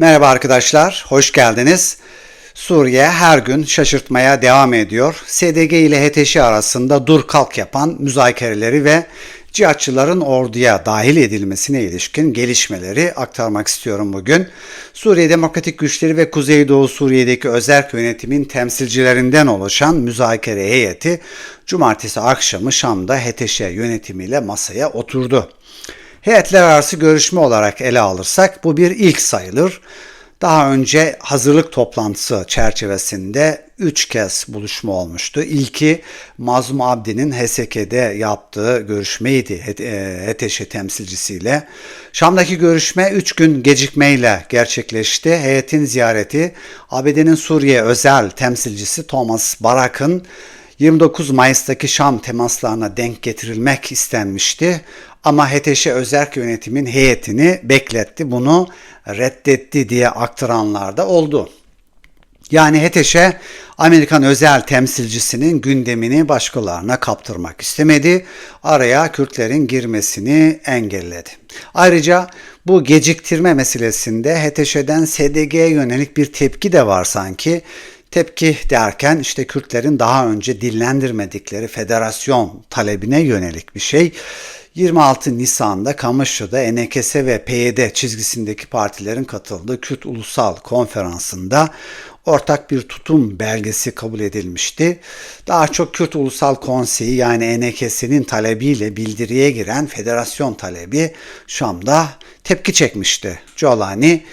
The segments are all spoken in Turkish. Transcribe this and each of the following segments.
Merhaba arkadaşlar, hoş geldiniz. Suriye her gün şaşırtmaya devam ediyor. SDG ile HTŞ arasında dur kalk yapan müzakereleri ve cihatçıların orduya dahil edilmesine ilişkin gelişmeleri aktarmak istiyorum bugün. Suriye Demokratik Güçleri ve Kuzeydoğu Suriye'deki özerk yönetimin temsilcilerinden oluşan müzakere heyeti cumartesi akşamı Şam'da HTŞ yönetimiyle masaya oturdu. Heyetler arası görüşme olarak ele alırsak bu bir ilk sayılır. Daha önce hazırlık toplantısı çerçevesinde 3 kez buluşma olmuştu. İlki Mazlum Abdi'nin HSK'de yaptığı görüşmeydi HTŞ temsilcisiyle. Şam'daki görüşme 3 gün gecikmeyle gerçekleşti. Heyetin ziyareti ABD'nin Suriye özel temsilcisi Thomas Barak'ın 29 Mayıs'taki Şam temaslarına denk getirilmek istenmişti. Ama HTŞ Özerk Yönetim'in heyetini bekletti. Bunu reddetti diye aktaranlar da oldu. Yani HTŞ Amerikan özel temsilcisinin gündemini başkalarına kaptırmak istemedi. Araya Kürtlerin girmesini engelledi. Ayrıca bu geciktirme meselesinde HTŞ'den SDG'ye yönelik bir tepki de var sanki. Tepki derken işte Kürtlerin daha önce dillendirmedikleri federasyon talebine yönelik bir şey. 26 Nisan'da Kamışlı'da NKS ve PYD çizgisindeki partilerin katıldığı Kürt Ulusal Konferansı'nda ortak bir tutum belgesi kabul edilmişti. Daha çok Kürt Ulusal Konseyi yani NKS'nin talebiyle bildiriye giren federasyon talebi Şam'da tepki çekmişti. Colani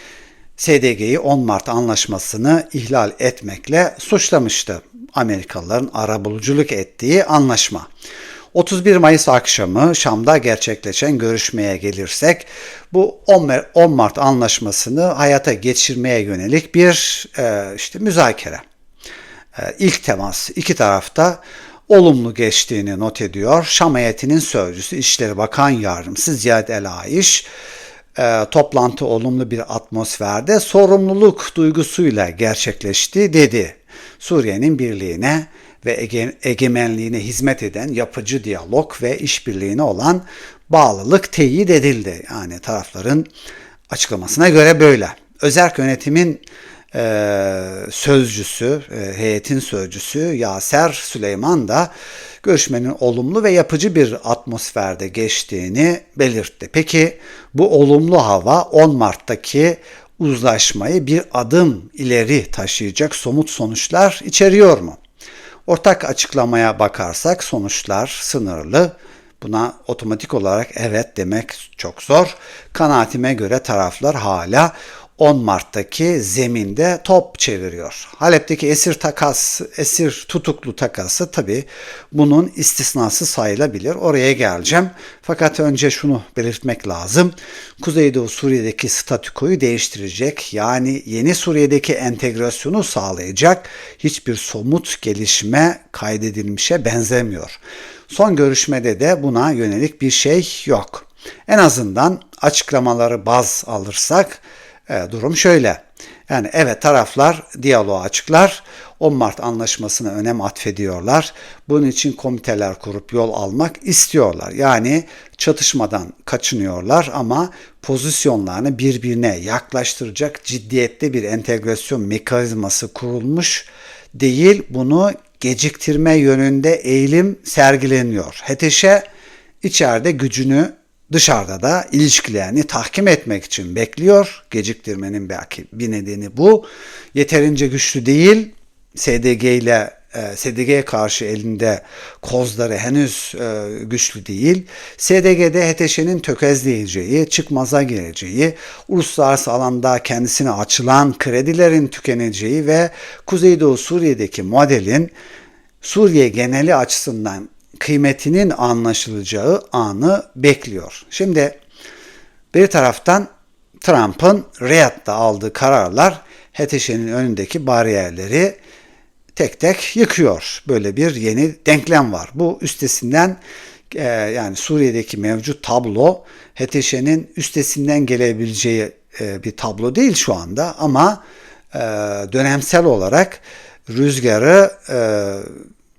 SDG'yi 10 Mart anlaşmasını ihlal etmekle suçlamıştı. Amerikalıların arabuluculuk ettiği anlaşma. 31 Mayıs akşamı Şam'da gerçekleşen görüşmeye gelirsek bu 10 Mart anlaşmasını hayata geçirmeye yönelik bir e, işte müzakere. E, ilk temas iki tarafta olumlu geçtiğini not ediyor. Şam heyetinin sözcüsü İşleri Bakan Yardımcısı Ziyad El Aiş e, toplantı olumlu bir atmosferde sorumluluk duygusuyla gerçekleşti dedi. Suriye'nin birliğine ve ege, egemenliğine hizmet eden yapıcı diyalog ve işbirliğine olan bağlılık teyit edildi. Yani tarafların açıklamasına göre böyle. Özerk yönetimin e, sözcüsü, e, heyetin sözcüsü Yaser Süleyman da görüşmenin olumlu ve yapıcı bir atmosferde geçtiğini belirtti. Peki bu olumlu hava 10 Mart'taki uzlaşmayı bir adım ileri taşıyacak somut sonuçlar içeriyor mu? Ortak açıklamaya bakarsak sonuçlar sınırlı. Buna otomatik olarak evet demek çok zor. Kanaatime göre taraflar hala 10 Mart'taki zeminde top çeviriyor. Halep'teki esir takas, esir tutuklu takası tabi bunun istisnası sayılabilir. Oraya geleceğim. Fakat önce şunu belirtmek lazım. Kuzeydoğu Suriye'deki statükoyu değiştirecek yani yeni Suriye'deki entegrasyonu sağlayacak hiçbir somut gelişme kaydedilmişe benzemiyor. Son görüşmede de buna yönelik bir şey yok. En azından açıklamaları baz alırsak e, durum şöyle. Yani evet taraflar diyaloğu açıklar. 10 Mart anlaşmasına önem atfediyorlar. Bunun için komiteler kurup yol almak istiyorlar. Yani çatışmadan kaçınıyorlar ama pozisyonlarını birbirine yaklaştıracak ciddiyette bir entegrasyon mekanizması kurulmuş değil. Bunu geciktirme yönünde eğilim sergileniyor. HTŞ içeride gücünü dışarıda da ilişkilerini tahkim etmek için bekliyor. Geciktirmenin belki bir nedeni bu. Yeterince güçlü değil. SDG ile SDG'ye karşı elinde kozları henüz e, güçlü değil. SDG'de HTŞ'nin tökezleyeceği, çıkmaza gireceği, uluslararası alanda kendisine açılan kredilerin tükeneceği ve Kuzeydoğu Suriye'deki modelin Suriye geneli açısından kıymetinin anlaşılacağı anı bekliyor. Şimdi bir taraftan Trump'ın Riyad'da aldığı kararlar HTŞ'nin önündeki bariyerleri tek tek yıkıyor. Böyle bir yeni denklem var. Bu üstesinden e, yani Suriye'deki mevcut tablo HTŞ'nin üstesinden gelebileceği e, bir tablo değil şu anda ama e, dönemsel olarak rüzgarı e,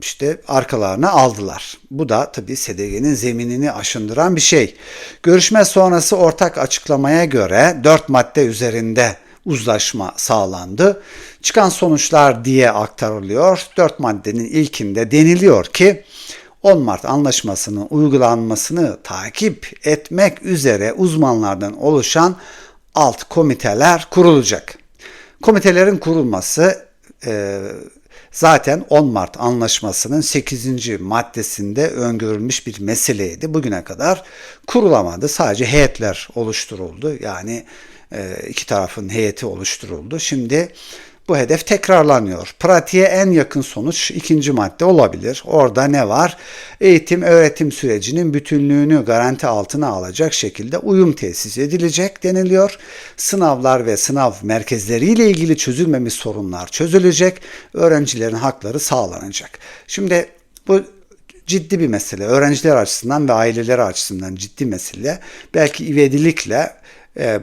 işte arkalarına aldılar. Bu da tabi SDG'nin zeminini aşındıran bir şey. Görüşme sonrası ortak açıklamaya göre dört madde üzerinde uzlaşma sağlandı. Çıkan sonuçlar diye aktarılıyor. Dört maddenin ilkinde deniliyor ki 10 Mart Anlaşması'nın uygulanmasını takip etmek üzere uzmanlardan oluşan alt komiteler kurulacak. Komitelerin kurulması e, zaten 10 Mart Anlaşması'nın 8. maddesinde öngörülmüş bir meseleydi. Bugüne kadar kurulamadı. Sadece heyetler oluşturuldu. Yani e, iki tarafın heyeti oluşturuldu. Şimdi bu hedef tekrarlanıyor. Pratiğe en yakın sonuç ikinci madde olabilir. Orada ne var? Eğitim öğretim sürecinin bütünlüğünü garanti altına alacak şekilde uyum tesis edilecek deniliyor. Sınavlar ve sınav merkezleriyle ilgili çözülmemiş sorunlar çözülecek. Öğrencilerin hakları sağlanacak. Şimdi bu ciddi bir mesele. Öğrenciler açısından ve aileleri açısından ciddi mesele. Belki ivedilikle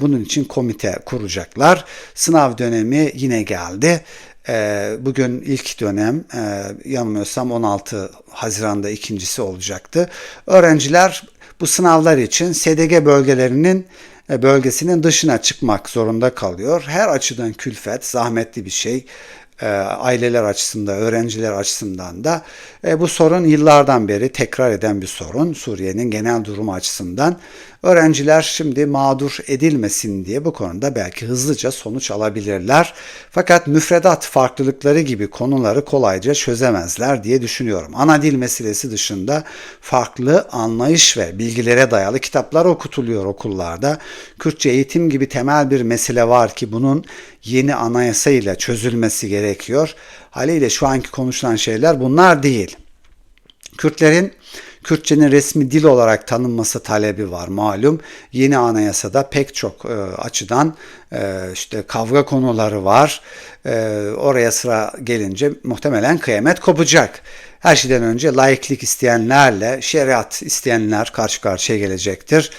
bunun için komite kuracaklar. Sınav dönemi yine geldi. E, bugün ilk dönem e, yanılmıyorsam 16 Haziran'da ikincisi olacaktı. Öğrenciler bu sınavlar için SDG bölgelerinin bölgesinin dışına çıkmak zorunda kalıyor. Her açıdan külfet, zahmetli bir şey e, aileler açısından, öğrenciler açısından da e, bu sorun yıllardan beri tekrar eden bir sorun Suriye'nin genel durumu açısından. Öğrenciler şimdi mağdur edilmesin diye bu konuda belki hızlıca sonuç alabilirler. Fakat müfredat farklılıkları gibi konuları kolayca çözemezler diye düşünüyorum. Ana dil meselesi dışında farklı anlayış ve bilgilere dayalı kitaplar okutuluyor okullarda. Kürtçe eğitim gibi temel bir mesele var ki bunun yeni anayasa ile çözülmesi gerekiyor. Haliyle şu anki konuşulan şeyler bunlar değil. Kürtlerin Kürtçenin resmi dil olarak tanınması talebi var malum. Yeni anayasada pek çok e, açıdan e, işte kavga konuları var. E, oraya sıra gelince muhtemelen kıyamet kopacak. Her şeyden önce laiklik isteyenlerle şeriat isteyenler karşı karşıya gelecektir.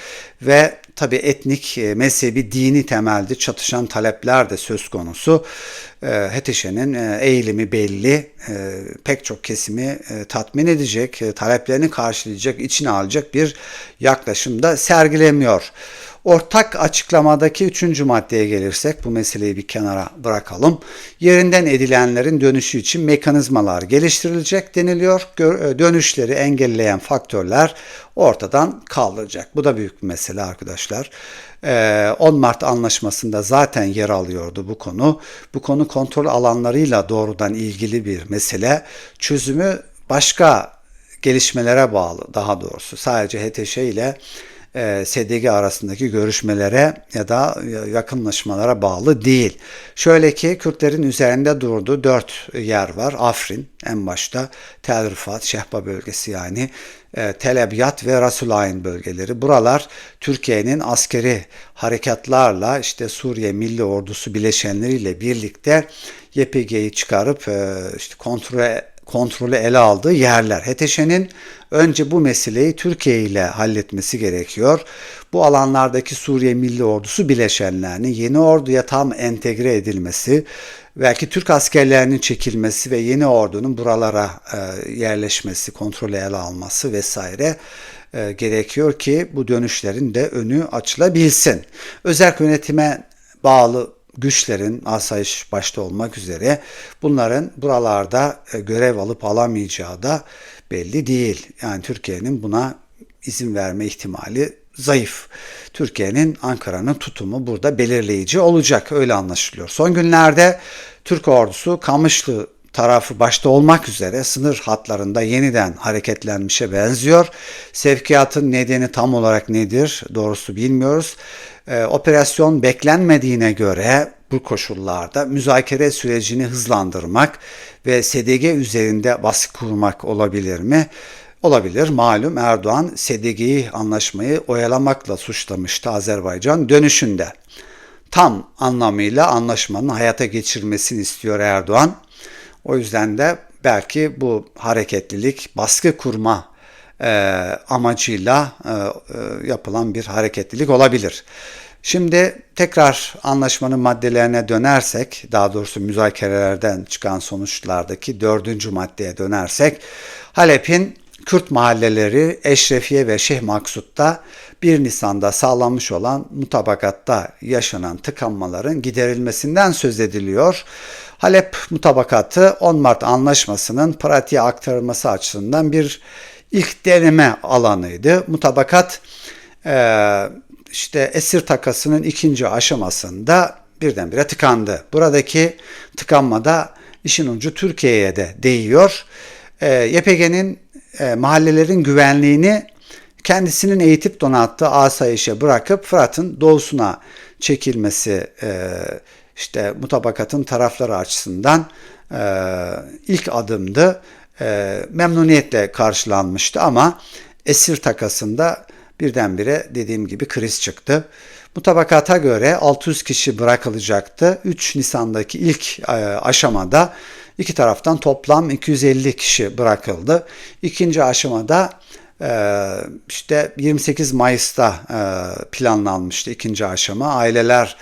Ve tabi etnik, e, mezhebi, dini temelde çatışan talepler de söz konusu. E, HTŞ'nin e, eğilimi belli. Pek çok kesimi tatmin edecek, taleplerini karşılayacak, içine alacak bir yaklaşımda sergilemiyor. Ortak açıklamadaki üçüncü maddeye gelirsek bu meseleyi bir kenara bırakalım. Yerinden edilenlerin dönüşü için mekanizmalar geliştirilecek deniliyor. Dönüşleri engelleyen faktörler ortadan kaldıracak. Bu da büyük bir mesele arkadaşlar. 10 Mart anlaşmasında zaten yer alıyordu bu konu. Bu konu kontrol alanlarıyla doğrudan ilgili bir mesele. Çözümü başka gelişmelere bağlı daha doğrusu. Sadece HTŞ ile e, SDG arasındaki görüşmelere ya da yakınlaşmalara bağlı değil. Şöyle ki Kürtlerin üzerinde durduğu dört yer var. Afrin en başta, Tel Rifat, Şehba bölgesi yani, e, Tel Ebyat ve Rasulayn bölgeleri. Buralar Türkiye'nin askeri harekatlarla işte Suriye Milli Ordusu bileşenleriyle birlikte YPG'yi çıkarıp e, işte kontrol kontrolü ele aldığı yerler. HTŞ'nin önce bu meseleyi Türkiye ile halletmesi gerekiyor. Bu alanlardaki Suriye Milli Ordusu bileşenlerinin yeni orduya tam entegre edilmesi, belki Türk askerlerinin çekilmesi ve yeni ordunun buralara e, yerleşmesi, kontrolü ele alması vesaire e, gerekiyor ki bu dönüşlerin de önü açılabilsin. Özel yönetime bağlı güçlerin asayiş başta olmak üzere bunların buralarda e, görev alıp alamayacağı da belli değil. Yani Türkiye'nin buna izin verme ihtimali zayıf. Türkiye'nin Ankara'nın tutumu burada belirleyici olacak öyle anlaşılıyor. Son günlerde Türk ordusu Kamışlı tarafı başta olmak üzere sınır hatlarında yeniden hareketlenmişe benziyor. Sevkiyatın nedeni tam olarak nedir doğrusu bilmiyoruz. Ee, operasyon beklenmediğine göre bu koşullarda müzakere sürecini hızlandırmak ve SDG üzerinde baskı kurmak olabilir mi? Olabilir. Malum Erdoğan SDG'yi anlaşmayı oyalamakla suçlamıştı Azerbaycan dönüşünde. Tam anlamıyla anlaşmanın hayata geçirmesini istiyor Erdoğan. O yüzden de belki bu hareketlilik baskı kurma e, amacıyla e, e, yapılan bir hareketlilik olabilir. Şimdi tekrar anlaşmanın maddelerine dönersek, daha doğrusu müzakerelerden çıkan sonuçlardaki dördüncü maddeye dönersek, Halep'in Kürt mahalleleri Eşrefiye ve Şeyh Maksut'ta 1 Nisan'da sağlanmış olan mutabakatta yaşanan tıkanmaların giderilmesinden söz ediliyor. Halep mutabakatı 10 Mart anlaşmasının pratiğe aktarılması açısından bir ilk deneme alanıydı. Mutabakat işte esir takasının ikinci aşamasında birdenbire tıkandı. Buradaki tıkanmada işin ucu Türkiye'ye de değiyor. YPG'nin mahallelerin güvenliğini kendisinin eğitip donattığı asayişe bırakıp Fırat'ın doğusuna çekilmesi işte mutabakatın tarafları açısından ilk adımdı. Memnuniyetle karşılanmıştı ama esir takasında birdenbire dediğim gibi kriz çıktı. Mutabakata göre 600 kişi bırakılacaktı. 3 Nisan'daki ilk aşamada iki taraftan toplam 250 kişi bırakıldı. İkinci aşamada işte 28 Mayıs'ta planlanmıştı ikinci aşama. Aileler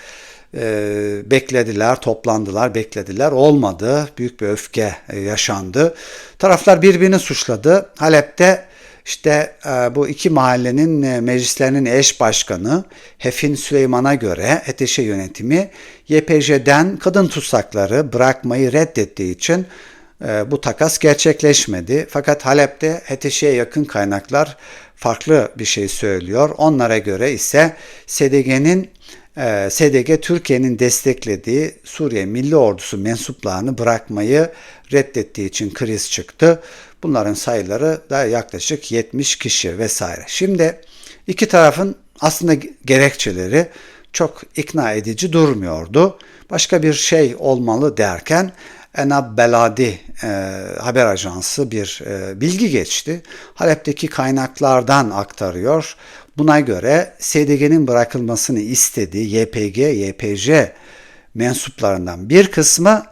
beklediler, toplandılar, beklediler. Olmadı. Büyük bir öfke yaşandı. Taraflar birbirini suçladı. Halep'te işte bu iki mahallenin meclislerinin eş başkanı Hefin Süleyman'a göre Eteşe yönetimi YPJ'den kadın tutsakları bırakmayı reddettiği için bu takas gerçekleşmedi. Fakat Halep'te HTŞ'ye yakın kaynaklar farklı bir şey söylüyor. Onlara göre ise SDG'nin SDG Türkiye'nin desteklediği Suriye Milli Ordusu mensuplarını bırakmayı reddettiği için kriz çıktı. Bunların sayıları da yaklaşık 70 kişi vesaire. Şimdi iki tarafın aslında gerekçeleri çok ikna edici durmuyordu. Başka bir şey olmalı derken Enab Beladi e, haber ajansı bir e, bilgi geçti. Halep'teki kaynaklardan aktarıyor. Buna göre SDG'nin bırakılmasını istediği YPG, YPJ mensuplarından bir kısmı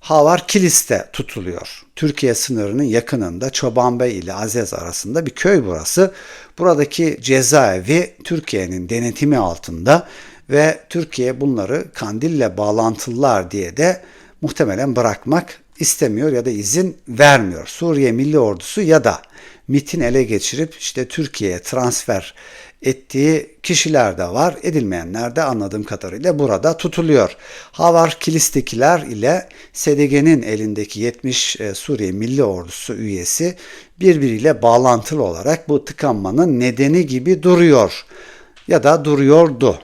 Havar Kilis'te tutuluyor. Türkiye sınırının yakınında Çobanbey ile Azez arasında bir köy burası. Buradaki cezaevi Türkiye'nin denetimi altında ve Türkiye bunları Kandil'le bağlantılılar diye de muhtemelen bırakmak istemiyor ya da izin vermiyor. Suriye Milli Ordusu ya da MIT'in ele geçirip işte Türkiye'ye transfer ettiği kişiler de var. Edilmeyenler de anladığım kadarıyla burada tutuluyor. Havar Kilis'tekiler ile SDG'nin elindeki 70 e, Suriye Milli Ordusu üyesi birbiriyle bağlantılı olarak bu tıkanmanın nedeni gibi duruyor ya da duruyordu.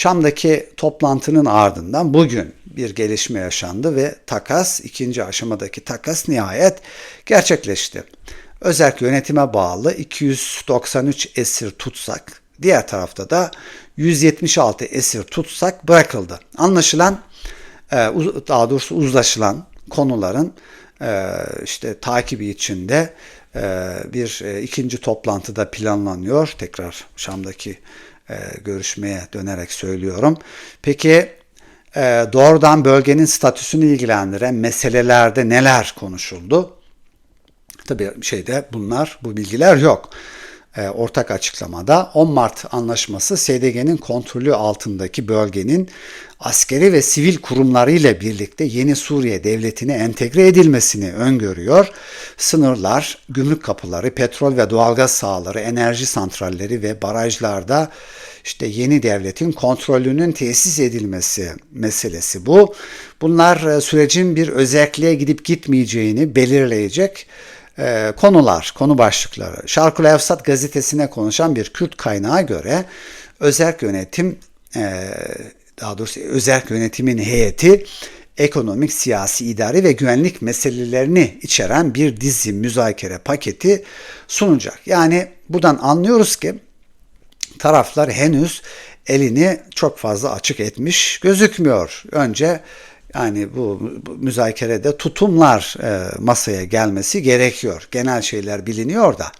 Şam'daki toplantının ardından bugün bir gelişme yaşandı ve takas, ikinci aşamadaki takas nihayet gerçekleşti. Özerk yönetime bağlı 293 esir tutsak, diğer tarafta da 176 esir tutsak bırakıldı. Anlaşılan, e, daha doğrusu uzlaşılan konuların e, işte takibi içinde e, bir ikinci toplantıda planlanıyor. Tekrar Şam'daki görüşmeye dönerek söylüyorum. Peki doğrudan bölgenin statüsünü ilgilendiren meselelerde neler konuşuldu? Tabii şeyde bunlar, bu bilgiler yok. E, ortak açıklamada 10 Mart anlaşması SDG'nin kontrolü altındaki bölgenin askeri ve sivil kurumları ile birlikte yeni Suriye devletine entegre edilmesini öngörüyor. Sınırlar, gümrük kapıları, petrol ve doğalgaz sahaları, enerji santralleri ve barajlarda işte yeni devletin kontrolünün tesis edilmesi meselesi bu. Bunlar e, sürecin bir özelliğe gidip gitmeyeceğini belirleyecek e, konular, konu başlıkları. Şarkül Efsat gazetesine konuşan bir Kürt kaynağa göre özerk yönetim, e, daha doğrusu özerk yönetimin heyeti ekonomik, siyasi, idari ve güvenlik meselelerini içeren bir dizi müzakere paketi sunacak. Yani buradan anlıyoruz ki taraflar henüz elini çok fazla açık etmiş gözükmüyor. Önce yani bu, bu müzakerede tutumlar e, masaya gelmesi gerekiyor. Genel şeyler biliniyor da.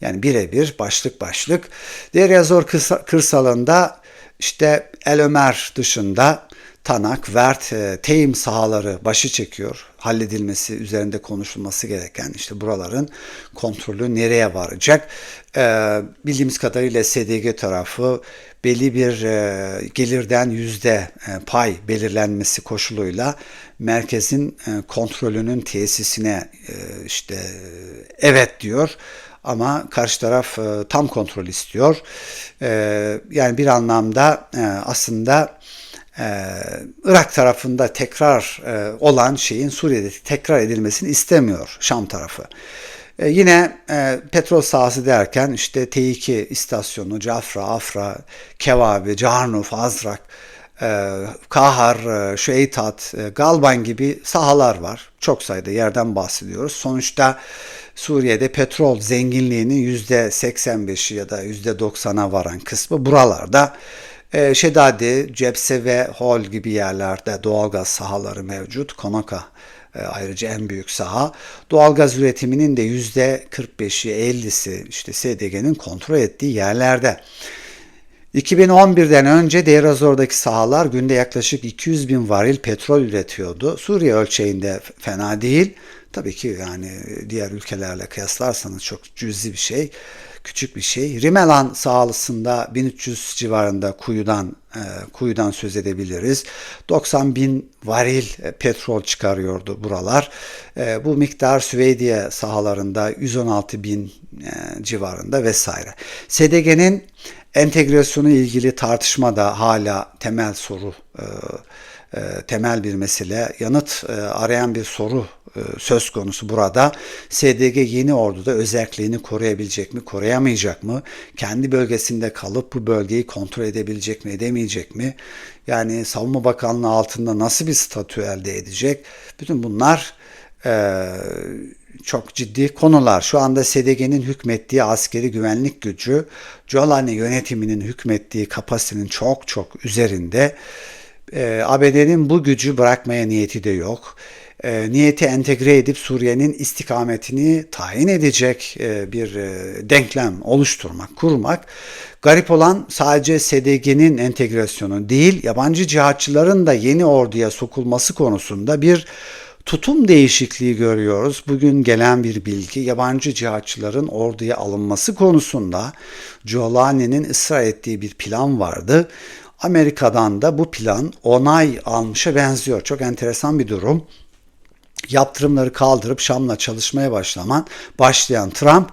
Yani birebir başlık başlık. Deryazor kırsalında işte El Ömer dışında Tanak, Vert, e, Teyim sahaları başı çekiyor. Halledilmesi, üzerinde konuşulması gereken işte buraların kontrolü nereye varacak? Ee, bildiğimiz kadarıyla SDG tarafı belli bir e, gelirden yüzde e, pay belirlenmesi koşuluyla merkezin e, kontrolünün tesisine işte evet diyor. ama karşı taraf tam kontrol istiyor. Yani bir anlamda aslında Irak tarafında tekrar olan şeyin Suriye'de tekrar edilmesini istemiyor Şam tarafı. E, yine e, petrol sahası derken işte T2 istasyonu, Cafra, Afra, Kevabi, Carnuf, Azrak, e, Kahar, e, Şüeytat, e, Galban gibi sahalar var. Çok sayıda yerden bahsediyoruz. Sonuçta Suriye'de petrol zenginliğinin %85'i ya da %90'a varan kısmı buralarda. E, Şedadi, Cepse ve Hol gibi yerlerde doğalgaz sahaları mevcut. Konaka ayrıca en büyük saha. Doğalgaz üretiminin de %45'i 50'si işte SDG'nin kontrol ettiği yerlerde. 2011'den önce Deir sahalar günde yaklaşık 200 bin varil petrol üretiyordu. Suriye ölçeğinde fena değil. Tabii ki yani diğer ülkelerle kıyaslarsanız çok cüzi bir şey, küçük bir şey. Rimelan sahalısında 1300 civarında kuyudan e, kuyudan söz edebiliriz. 90 bin varil e, petrol çıkarıyordu buralar. E, bu miktar Süveydiye sahalarında 116 bin e, civarında vesaire. SDG'nin entegrasyonu ilgili tartışma da hala temel soru e, e, temel bir mesele, yanıt e, arayan bir soru söz konusu burada. SDG yeni orduda özelliğini koruyabilecek mi, koruyamayacak mı? Kendi bölgesinde kalıp bu bölgeyi kontrol edebilecek mi, edemeyecek mi? Yani Savunma Bakanlığı altında nasıl bir statü elde edecek? Bütün bunlar çok ciddi konular. Şu anda SDG'nin hükmettiği askeri güvenlik gücü, Jolani yönetiminin hükmettiği kapasitenin çok çok üzerinde. E, ABD'nin bu gücü bırakmaya niyeti de yok. E, niyeti entegre edip Suriye'nin istikametini tayin edecek e, bir e, denklem oluşturmak, kurmak. Garip olan sadece SDG'nin entegrasyonu değil, yabancı cihatçıların da yeni orduya sokulması konusunda bir tutum değişikliği görüyoruz. Bugün gelen bir bilgi yabancı cihatçıların orduya alınması konusunda Giuliani'nin ısrar ettiği bir plan vardı. Amerika'dan da bu plan onay almışa benziyor. Çok enteresan bir durum. Yaptırımları kaldırıp Şam'la çalışmaya başlaman başlayan Trump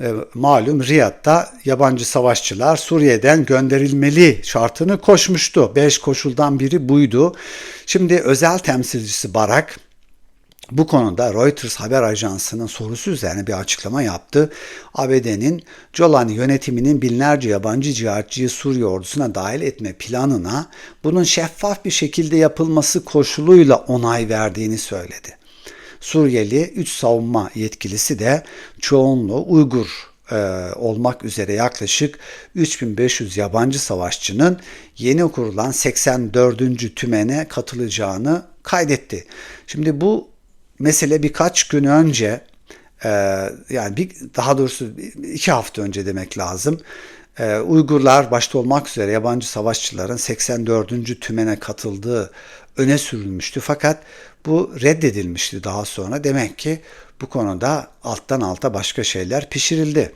e, malum Riyad'da yabancı savaşçılar Suriye'den gönderilmeli şartını koşmuştu. Beş koşuldan biri buydu. Şimdi özel temsilcisi Barak bu konuda Reuters haber ajansının sorusu üzerine bir açıklama yaptı. ABD'nin Jolani yönetiminin binlerce yabancı cihatçıyı Suriye ordusuna dahil etme planına bunun şeffaf bir şekilde yapılması koşuluyla onay verdiğini söyledi. Suriyeli 3 savunma yetkilisi de çoğunluğu Uygur e, olmak üzere yaklaşık 3500 yabancı savaşçının yeni kurulan 84. tümene katılacağını kaydetti. Şimdi bu mesele birkaç gün önce e, yani bir, daha doğrusu iki hafta önce demek lazım. E, Uygurlar başta olmak üzere yabancı savaşçıların 84. tümene katıldığı öne sürülmüştü. Fakat bu reddedilmişti daha sonra. Demek ki bu konuda alttan alta başka şeyler pişirildi.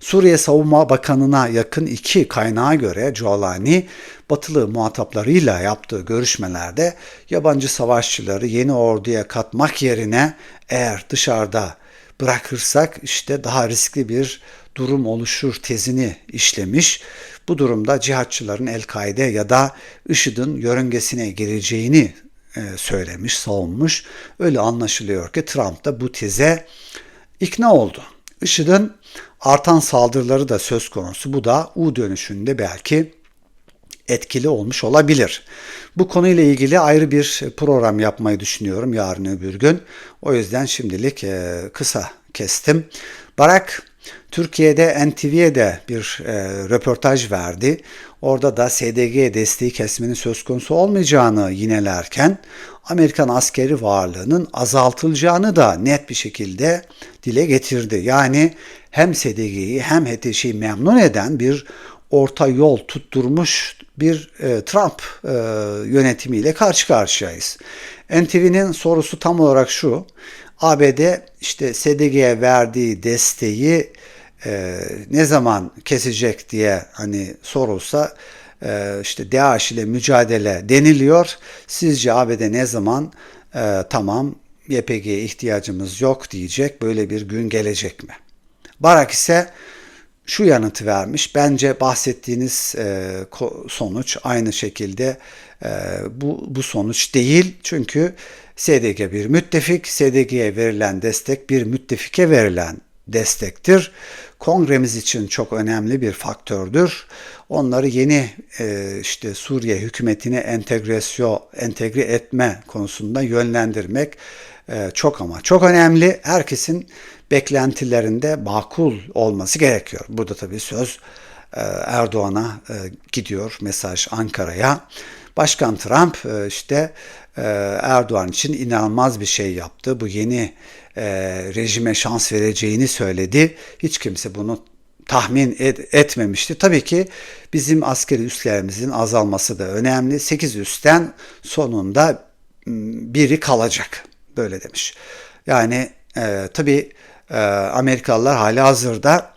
Suriye Savunma Bakanı'na yakın iki kaynağa göre Jolani batılı muhataplarıyla yaptığı görüşmelerde yabancı savaşçıları yeni orduya katmak yerine eğer dışarıda bırakırsak işte daha riskli bir durum oluşur tezini işlemiş. Bu durumda cihatçıların El-Kaide ya da IŞİD'in yörüngesine gireceğini e, söylemiş, savunmuş. Öyle anlaşılıyor ki Trump da bu teze ikna oldu. IŞİD'in artan saldırıları da söz konusu. Bu da U dönüşünde belki etkili olmuş olabilir. Bu konuyla ilgili ayrı bir program yapmayı düşünüyorum yarın öbür gün. O yüzden şimdilik e, kısa kestim. Barak Türkiye'de NTV'ye de bir e, röportaj verdi. Orada da SDG desteği kesmenin söz konusu olmayacağını yinelerken Amerikan askeri varlığının azaltılacağını da net bir şekilde dile getirdi. Yani hem SDG'yi hem HTŞ'yi memnun eden bir orta yol tutturmuş bir e, Trump e, yönetimiyle karşı karşıyayız. NTV'nin sorusu tam olarak şu. ABD işte SDG'ye verdiği desteği e, ne zaman kesecek diye hani sorulsa e, işte DAEŞ ile mücadele deniliyor. Sizce ABD ne zaman e, tamam YPG'ye ihtiyacımız yok diyecek böyle bir gün gelecek mi? Barak ise şu yanıtı vermiş. Bence bahsettiğiniz e, sonuç aynı şekilde e, bu, bu sonuç değil. Çünkü SDG bir müttefik, SDG'ye verilen destek bir müttefike verilen destektir. Kongremiz için çok önemli bir faktördür. Onları yeni e, işte Suriye hükümetine entegrasyon, entegre etme konusunda yönlendirmek e, çok ama çok önemli. Herkesin beklentilerinde makul olması gerekiyor. Burada tabii söz e, Erdoğan'a e, gidiyor mesaj Ankara'ya. Başkan Trump e, işte Erdoğan için inanılmaz bir şey yaptı. Bu yeni rejime şans vereceğini söyledi. Hiç kimse bunu tahmin et, etmemişti. Tabii ki bizim askeri üslerimizin azalması da önemli. 8 üstten sonunda biri kalacak. Böyle demiş. Yani e, tabii e, Amerikalılar hali hazırda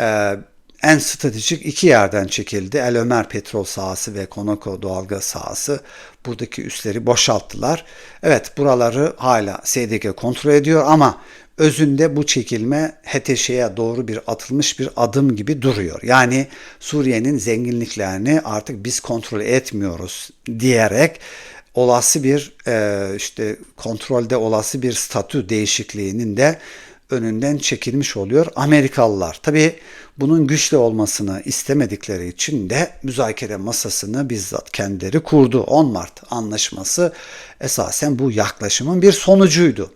e, en stratejik iki yerden çekildi. El Ömer petrol sahası ve Conoco doğalgaz sahası. Buradaki üsleri boşalttılar. Evet buraları hala SDG kontrol ediyor ama özünde bu çekilme HTŞ'ye doğru bir atılmış bir adım gibi duruyor. Yani Suriye'nin zenginliklerini artık biz kontrol etmiyoruz diyerek olası bir e, işte kontrolde olası bir statü değişikliğinin de önünden çekilmiş oluyor Amerikalılar. Tabii bunun güçlü olmasını istemedikleri için de müzakere masasını bizzat kendileri kurdu. 10 Mart anlaşması esasen bu yaklaşımın bir sonucuydu.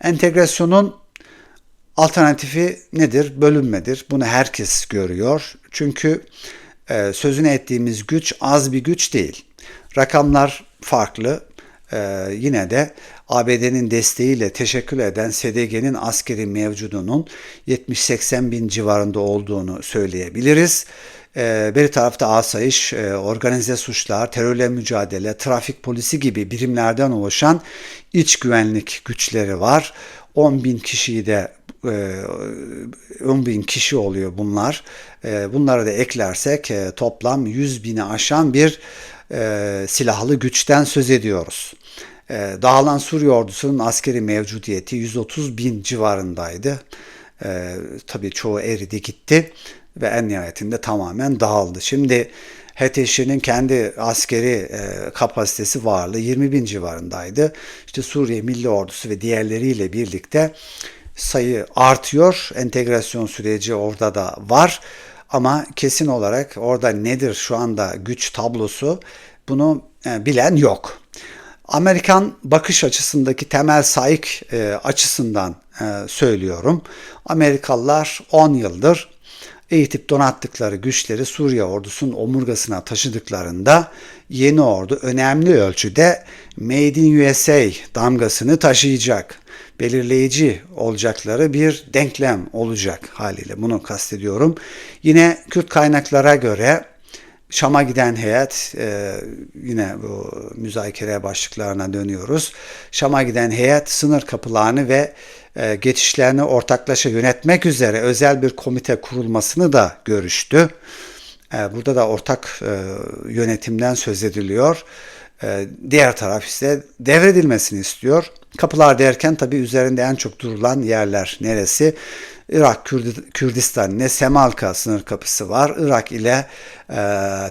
Entegrasyonun alternatifi nedir? Bölünmedir. Bunu herkes görüyor. Çünkü e, sözünü ettiğimiz güç az bir güç değil. Rakamlar farklı. Ee, yine de ABD'nin desteğiyle teşekkür eden SDG'nin askeri mevcudunun 70-80 bin civarında olduğunu söyleyebiliriz. Ee, bir tarafta asayiş, e, organize suçlar, terörle mücadele, trafik polisi gibi birimlerden oluşan iç güvenlik güçleri var. 10 bin kişiyi de 10 e, bin kişi oluyor bunlar. E, bunları da eklersek toplam 100 bini aşan bir silahlı güçten söz ediyoruz. Dağılan Suriye ordusunun askeri mevcudiyeti 130 bin civarındaydı. Tabii çoğu eridi gitti ve en nihayetinde tamamen dağıldı. Şimdi HTŞ'nin kendi askeri e, kapasitesi varlığı 20 bin civarındaydı. İşte Suriye Milli Ordusu ve diğerleriyle birlikte sayı artıyor. Entegrasyon süreci orada da var. Ama kesin olarak orada nedir şu anda güç tablosu bunu e, bilen yok. Amerikan bakış açısındaki temel sahip e, açısından e, söylüyorum. Amerikalılar 10 yıldır eğitip donattıkları güçleri Suriye ordusunun omurgasına taşıdıklarında yeni ordu önemli ölçüde Made in USA damgasını taşıyacak. Belirleyici olacakları bir denklem olacak haliyle bunu kastediyorum. Yine Kürt kaynaklara göre Şam'a giden heyet e, yine bu müzakere başlıklarına dönüyoruz. Şam'a giden heyet sınır kapılarını ve e, geçişlerini ortaklaşa yönetmek üzere özel bir komite kurulmasını da görüştü. E, burada da ortak e, yönetimden söz ediliyor. E, diğer taraf ise devredilmesini istiyor. Kapılar derken tabii üzerinde en çok durulan yerler neresi? Irak Kürdistan ne Semalka sınır kapısı var. Irak ile e,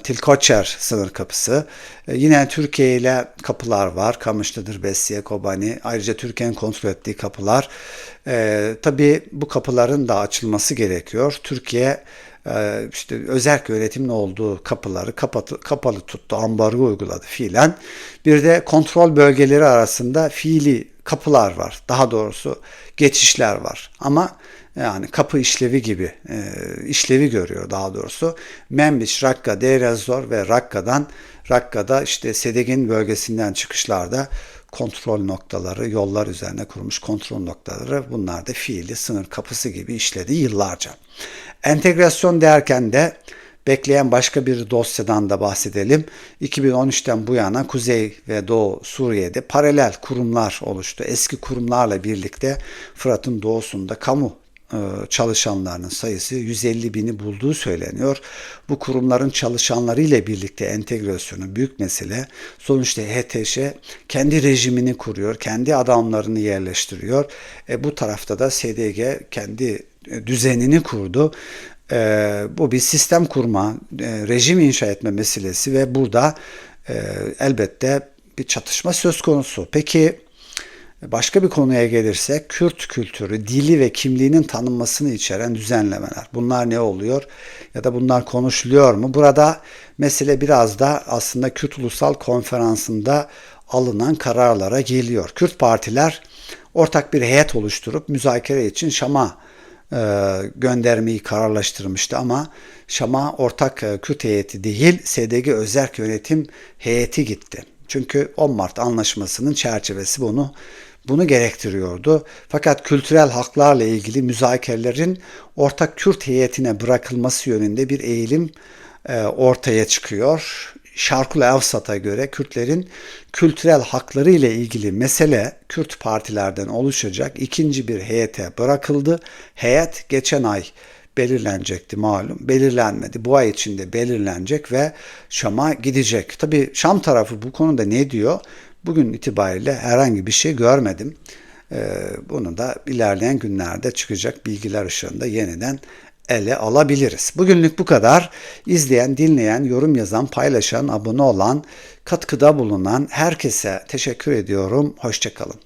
Tilkoçer sınır kapısı. E, yine Türkiye ile kapılar var. Kamışlıdır, Bessiye, Kobani. Ayrıca Türkiye'nin kontrol ettiği kapılar. E, tabii bu kapıların da açılması gerekiyor. Türkiye işte özel yönetimin olduğu kapıları kapatı, kapalı tuttu, ambargo uyguladı fiilen. Bir de kontrol bölgeleri arasında fiili kapılar var. Daha doğrusu geçişler var. Ama yani kapı işlevi gibi e, işlevi görüyor daha doğrusu. Membiş, Rakka, Deir ve Rakka'dan Rakka'da işte Sedegin bölgesinden çıkışlarda kontrol noktaları, yollar üzerine kurulmuş kontrol noktaları bunlar da fiili sınır kapısı gibi işledi yıllarca. Entegrasyon derken de bekleyen başka bir dosyadan da bahsedelim. 2013'ten bu yana Kuzey ve Doğu Suriye'de paralel kurumlar oluştu. Eski kurumlarla birlikte Fırat'ın doğusunda kamu e, çalışanlarının sayısı 150 bini bulduğu söyleniyor. Bu kurumların çalışanları ile birlikte entegrasyonu büyük mesele. Sonuçta HTŞ kendi rejimini kuruyor, kendi adamlarını yerleştiriyor. E, bu tarafta da SDG kendi düzenini kurdu. E, bu bir sistem kurma, e, rejim inşa etme meselesi ve burada e, elbette bir çatışma söz konusu. Peki başka bir konuya gelirsek Kürt kültürü, dili ve kimliğinin tanınmasını içeren düzenlemeler. Bunlar ne oluyor ya da bunlar konuşuluyor mu? Burada mesele biraz da aslında Kürt Ulusal Konferansı'nda alınan kararlara geliyor. Kürt partiler ortak bir heyet oluşturup müzakere için Şam'a göndermeyi kararlaştırmıştı ama Şam'a ortak e, Kürt heyeti değil SDG Özerk Yönetim Heyeti gitti. Çünkü 10 Mart anlaşmasının çerçevesi bunu bunu gerektiriyordu. Fakat kültürel haklarla ilgili müzakerelerin ortak Kürt heyetine bırakılması yönünde bir eğilim e, ortaya çıkıyor. Şarkul Evsat'a göre Kürtlerin kültürel hakları ile ilgili mesele Kürt partilerden oluşacak ikinci bir heyete bırakıldı. Heyet geçen ay belirlenecekti malum. Belirlenmedi. Bu ay içinde belirlenecek ve Şam'a gidecek. Tabi Şam tarafı bu konuda ne diyor? Bugün itibariyle herhangi bir şey görmedim. Bunu da ilerleyen günlerde çıkacak bilgiler ışığında yeniden ele alabiliriz. Bugünlük bu kadar. İzleyen, dinleyen, yorum yazan, paylaşan, abone olan, katkıda bulunan herkese teşekkür ediyorum. Hoşçakalın.